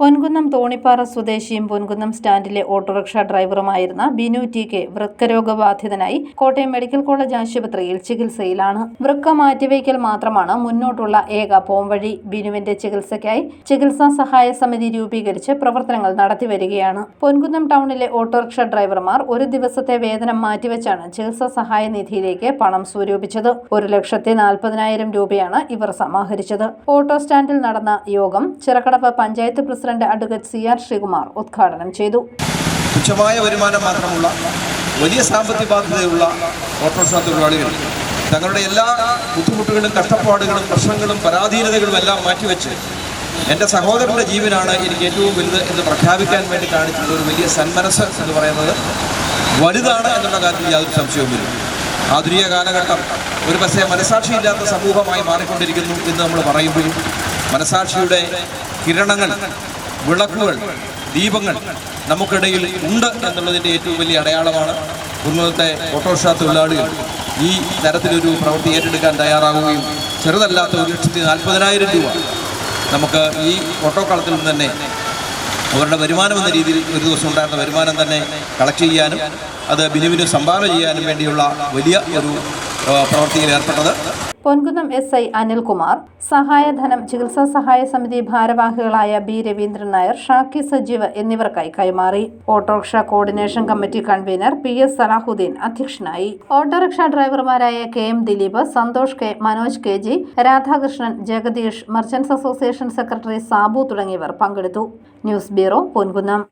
പൊൻകുന്നം തോണിപ്പാറ സ്വദേശിയും പൊൻകുന്നം സ്റ്റാൻഡിലെ ഓട്ടോറിക്ഷ ഡ്രൈവറുമായിരുന്ന ബിനു ടി കെ വൃക്കരോഗബാധിതനായി കോട്ടയം മെഡിക്കൽ കോളേജ് ആശുപത്രിയിൽ ചികിത്സയിലാണ്. വൃക്ക മാറ്റിവയ്ക്കൽ മാത്രമാണ് മുന്നോട്ടുള്ള ഏക പോംവഴി ബിനുവിന്റെ ചികിത്സയ്ക്കായി ചികിത്സാ സഹായ സമിതി രൂപീകരിച്ച് പ്രവർത്തനങ്ങൾ നടത്തിവരികയാണ് പൊൻകുന്നം ടൗണിലെ ഓട്ടോറിക്ഷ ഡ്രൈവർമാർ ഒരു ദിവസത്തെ വേതനം മാറ്റിവെച്ചാണ് ചികിത്സാ സഹായ നിധിയിലേക്ക് പണം സ്വരൂപിച്ചത്. ഒരു ലക്ഷത്തി നാൽപ്പതിനായിരം രൂപയാണ് ഇവർ സമാഹരിച്ചത്. ഓട്ടോ സ്റ്റാൻഡിൽ നടന്ന യോഗം Chirakkadavu panchayat president advocate C R Sreekumar ഉദ്ഘാടനം ചെയ്തു. തുച്ഛമായ വരുമാനം മാത്രമുള്ള വലിയ സാമ്പത്തിക ബാധ്യതയുള്ള ഓട്ടോറിക്ഷ തൊഴിലാളികൾ തങ്ങളുടെ എല്ലാ ബുദ്ധിമുട്ടുകളും കഷ്ടപ്പാടുകളും പ്രശ്നങ്ങളും പരാധീനതകളും എല്ലാം മാറ്റിവെച്ച് എന്റെ സഹോദരന്റെ ജീവനാണ് എനിക്ക് ഏറ്റവും വലുത് എന്ന് പ്രഖ്യാപിക്കാൻ വേണ്ടി കാണിച്ചിട്ടുള്ള ഒരു വലിയ സന്മനസ് എന്ന് പറയുന്നത് വലുതാണ് എന്നുള്ള കാര്യത്തിൽ യാതൊരു സംശയവുമില്ല. ആധുനിക കാലഘട്ടം ഒരു പക്ഷേ മനസാക്ഷിയില്ലാത്ത സമൂഹമായി മാറിക്കൊണ്ടിരിക്കുന്നു എന്ന് നമ്മൾ പറയുമ്പോഴും മനസാക്ഷിയുടെ കിരണങ്ങൾ വിളക്കുകൾ ദീപങ്ങൾ നമുക്കിടയിൽ ഉണ്ട് എന്നുള്ളതിന്റെ ഏറ്റവും വലിയ അടയാളമാണ് കുന്നത്തെ ഓട്ടോറിക്ഷ തൊഴിലാളികൾ. ഈ തരത്തിലൊരു പ്രവൃത്തി ഏറ്റെടുക്കാൻ തയ്യാറാവുകയും ചെറുതല്ലാത്ത ഒരു ലക്ഷത്തി നാൽപ്പതിനായിരം രൂപ നമുക്ക് ഈ ഓട്ടോക്കളത്തിൽ നിന്ന് തന്നെ അവരുടെ വരുമാനം എന്ന രീതിയിൽ ഒരു ദിവസം ഉണ്ടായിരുന്ന വരുമാനം തന്നെ കളക്ട് ചെയ്യാനും അത് ബിനുവിന് സംഭാവന ചെയ്യാനും വേണ്ടിയുള്ള വലിയ ഒരു പ്രവൃത്തിയിൽ ഏർപ്പെട്ടത്. പൊൻകുന്നം എസ് ഐ അനിൽകുമാർ സഹായധനം ചികിത്സാ സഹായ സമിതി ഭാരവാഹികളായ ബി രവീന്ദ്രൻ നായർ ഷാക്കി സജീവ് എന്നിവർക്കായി കൈമാറി. Auto rickshaw coordination committee convener P S Salahuddin അധ്യക്ഷനായി. Autorickshaw ഡ്രൈവർമാരായ K M Dileep Santhosh K Manoj K G Radhakrishnan Jagadeesh merchants association secretary Sabu തുടങ്ങിയവർ പങ്കെടുത്തു. News bureau Ponkunnam.